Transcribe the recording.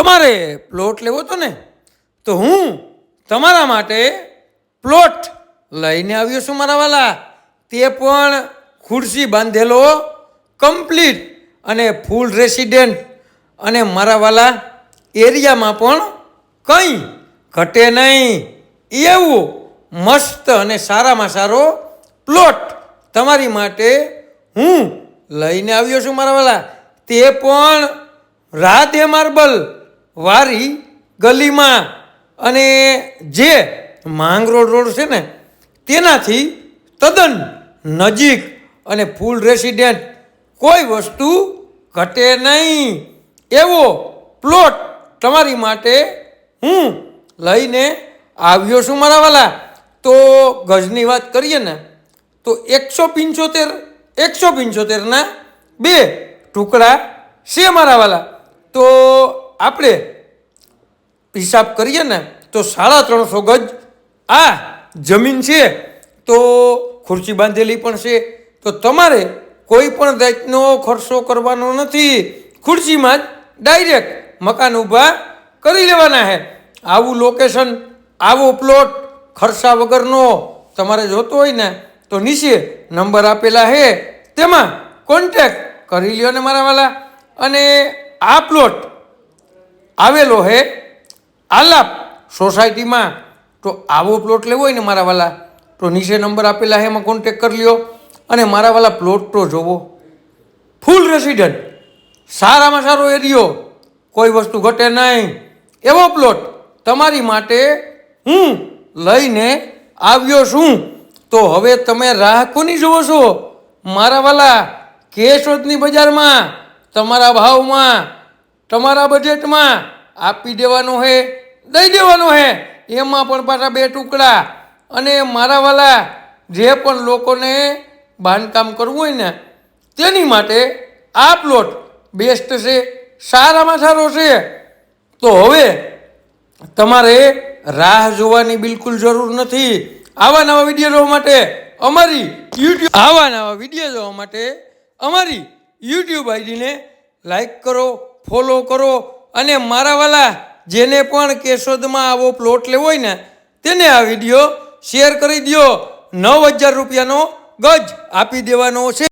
તમારે પ્લોટ લેવો હતો ને? તો હું તમારા માટે પ્લોટ લઈને આવ્યો છું મારા વાલા. તે પણ ખુરશી બાંધેલો કમ્પ્લીટ અને ફૂલ રેસિડેન્ટ અને મારા વાલા એરિયામાં પણ કંઈ ઘટે નહીં. એવું મસ્ત અને સારામાં સારો પ્લોટ તમારી માટે હું લઈને આવ્યો છું મારા વાલા. તે પણ રાધે માર્બલ વારી ગલીમાં અને જે માંગરોળ રોડ છે ને, તેનાથી તદ્દન નજીક અને ફૂલ રેસિડેન્ટ કોઈ વસ્તુ ઘટે નહીં. એવો પ્લોટ તમારી માટે હું લઈને આવ્યો છું મારા વાલા. તો ગજની વાત કરીએ ને, તો એકસો પંચોતેર, એકસો પંચોતેરના બે ટુકડા છે મારા વાલા. તો આપણે હિસાબ કરીએ ને તો સાડા ત્રણસો ગજ આ જમીન છે, તો ખુરશી બાંધેલી પણ છે. તો તમારે કોઈ પણ જાતનો ખર્ચો કરવાનો નથી. ખુરશીમાં જ ડાયરેક્ટ મકાન ઊભા કરી લેવાના છે. આવું લોકેશન આવો પ્લોટ ખર્ચા વગરનો તમારે જોતો હોય ને તો નીચે નંબર આપેલા છે. તેમાં કોન્ટેક્ટ કરી લ્યો ને મારા અને આ પ્લોટ આવેલો હે, આલાપ સોસાયટીમાં. તો આવો પ્લોટ લેવો હોય ને મારા વાલા, તો નીચે નંબર આપેલા હે, એમાં કોન્ટેક કરી લ્યો. અને મારા વાલા પ્લોટ તો જોવો. ફૂલ રેસિડન્ટ સારામાં સારો એરિયો. કોઈ વસ્તુ ઘટે નહીં. એવો પ્લોટ તમારી માટે હું લઈને આવ્યો છું. તો હવે તમે રાહ કોની જુઓ છો? મારા વાલા, કેશોદની બજારમાં, તમારા ભાવમાં. તમારા બજેટમાં આપી દેવાનો હે, દઈ દેવાનો હે, એમાં પણ પાછા બે ટુકડા. અને મારા વાલા જે પણ લોકોને બાંધકામ કરવું હોય ને, તેની માટે આ પ્લોટ બેસ્ટ છે, સારામાં સારો છે. તો હવે તમારે રાહ જોવાની બિલકુલ જરૂર નથી. આવા નવા વીડિયો જોવા માટે અમારી યુટ્યુબ આવા નવા વીડિયો જોવા માટે અમારી યુટ્યુબ આઈડીને લાઈક કરો ફોલો કરો અને મારા વાલા જેને પણ કેશોદમાં આવો પ્લોટ લેવો હોય ને, તેને આ વીડિયો શેર કરી દો નવ હજાર રૂપિયાનો ગજ આપી દેવાનો છે.